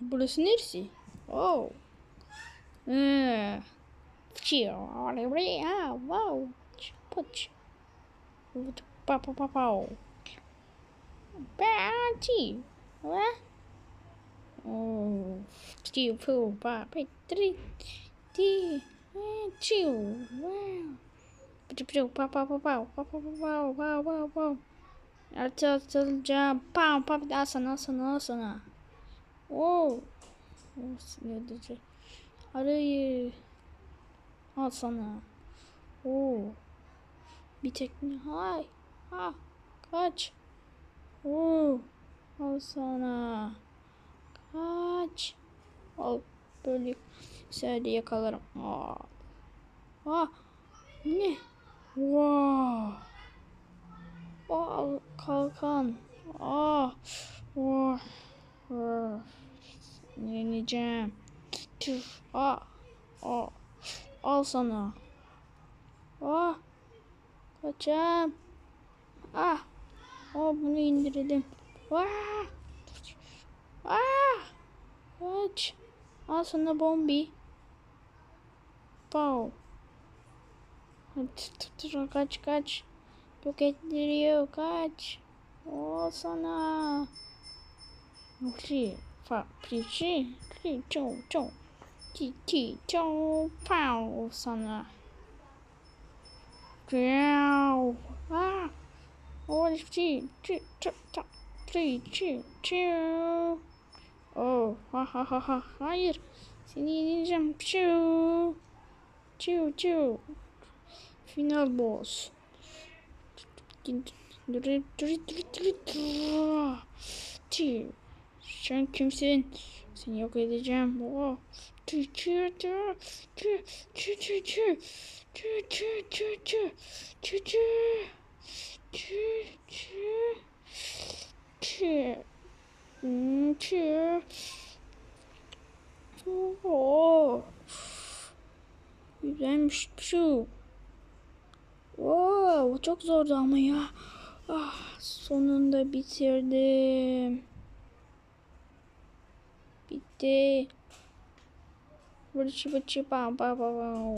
Burası neresi? Oh. Hmm. Ah, wow. Put. Pa pa pa pa. Party. What? Oh. Two, four, five, three, three, two. Wow. Pa pa pa pa pa pa pa pa pa pa. Alto, alto, jump. Pau, pau. Nossa, nossa, nossa, nossa. Oo. Oh, sinirlice. Arayı. Al sana. Oo. Bir tekne. Hay. Ha. Kaç. Oo. Al sana. Kaç. Al. Böyle serde yakalarım. Aa. Aa. Ne? Wow. Aa, kalkan. Aa. Oh. Oh. Yeneceğim. Tüh. Aa. Aa. Al sana. Aa. Kaçam. Ah. Aa, bunu indirelim. Aa. Aa. Kaç. Al sana bombi. Pow. Kaç kaç. Yok ettiriyor kaç. O sana. 法脾气，气就就，气气就爆上了。只要啊，我气气这这气气气，哦哈哈哈哈，hayır seni yeneceğim çiu çiu çiu final boss. dur dur dur dur dur dur, Çiu. Sen kimsin? Seni yok edeceğim. Oh. Tü tü tü tü tü tü tü tü tü tü tü tü tü tü tü tü Hmm, tü Oh. Güzelmiş şu. Wow, çok zordu ama ya. Ah, sonunda bitirdim. 삐때. 우리 집을 집안 봐봐봐.